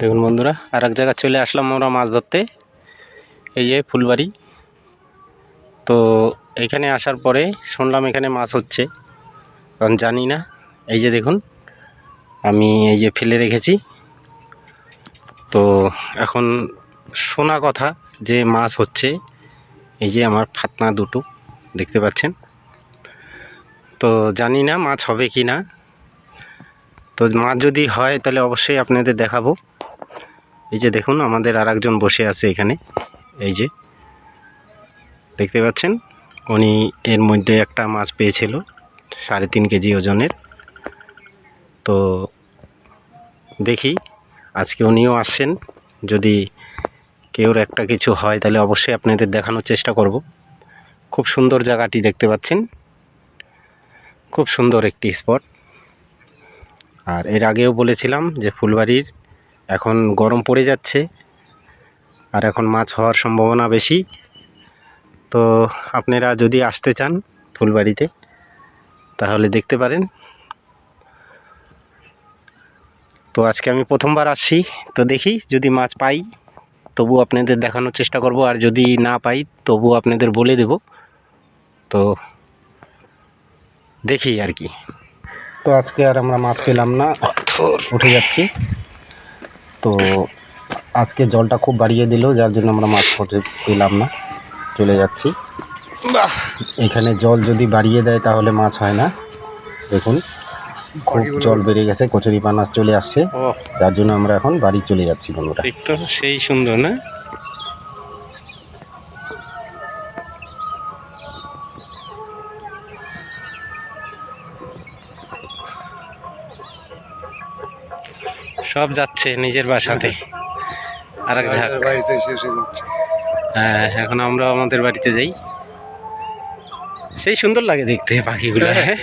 দেখুন বন্ধুরা আর এক জায়গায় চলে আসলাম আমরা মাছ ধরতে। এই যে ফুলবাড়ি। তো এখানে আসার পরে শুনলাম এখানে মাছ হচ্ছে। কারণ জানি না। এই যে দেখুন, আমি এই যে ফেলে রেখেছি। তো এখন শোনা কথা যে মাছ হচ্ছে। এই যে আমার ফাতনা দুটো, দেখতে পাচ্ছেন? তো জানি না মাছ হবে কি না। তো মাছ যদি হয় তাহলে অবশ্যই আপনাদের দেখাবো। এই যে দেখুন, আমাদের আর একজন বসে আছে এখানে। এই যে, দেখতে পাচ্ছেন? উনি এর মধ্যে একটা মাছ পেয়েছিল, সাড়ে তিন কেজি ওজনের। তো দেখি, আজকে উনিও আসছেন। যদি কেউর একটা কিছু হয়, তাহলে অবশ্যই আপনাদের দেখানোর চেষ্টা করব। খুব সুন্দর জায়গাটি দেখতে পাচ্ছেন? খুব সুন্দর একটি স্পট। আর এর আগেও বলেছিলাম যে ফুলবাড়ির এখন গরম পড়ে যাচ্ছে আর এখন মাছ হওয়ার সম্ভাবনা বেশি। তো আপনারা যদি আসতে চান ফুলবাড়িতে তাহলে দেখতে পারেন। তো আজকে আমি প্রথমবার আসছি তো দেখি যদি মাছ পাই তবু আপনাদের দেখানোর চেষ্টা করব আর যদি না পাই তবু আপনাদের বলে দেব। তো দেখি আর কি। তো আজকে আর আমরা মাছ পেলাম না উঠে যাচ্ছি। তো আজকে জলটা খুব বাড়িয়ে দিল যার জন্য আমরা মাছ ফটে পেলাম না। চলে যাচ্ছি। এখানে জল যদি বাড়িয়ে দেয় তাহলে মাছ হয় না। দেখুন খুব জল বেড়ে গেছে কচুরি পানা চলে আসছে। যার জন্য আমরা এখন বাড়ি চলে যাচ্ছি বন্ধুরা। সেই সুন্দর না? সব যাচ্ছে নিজের বাসাতে। আর এক ঝাঁক হ্যাঁ এখন আমরা আমাদের বাড়িতে যাই। সেই সুন্দর লাগে দেখতে পাখিগুলো হ্যাঁ।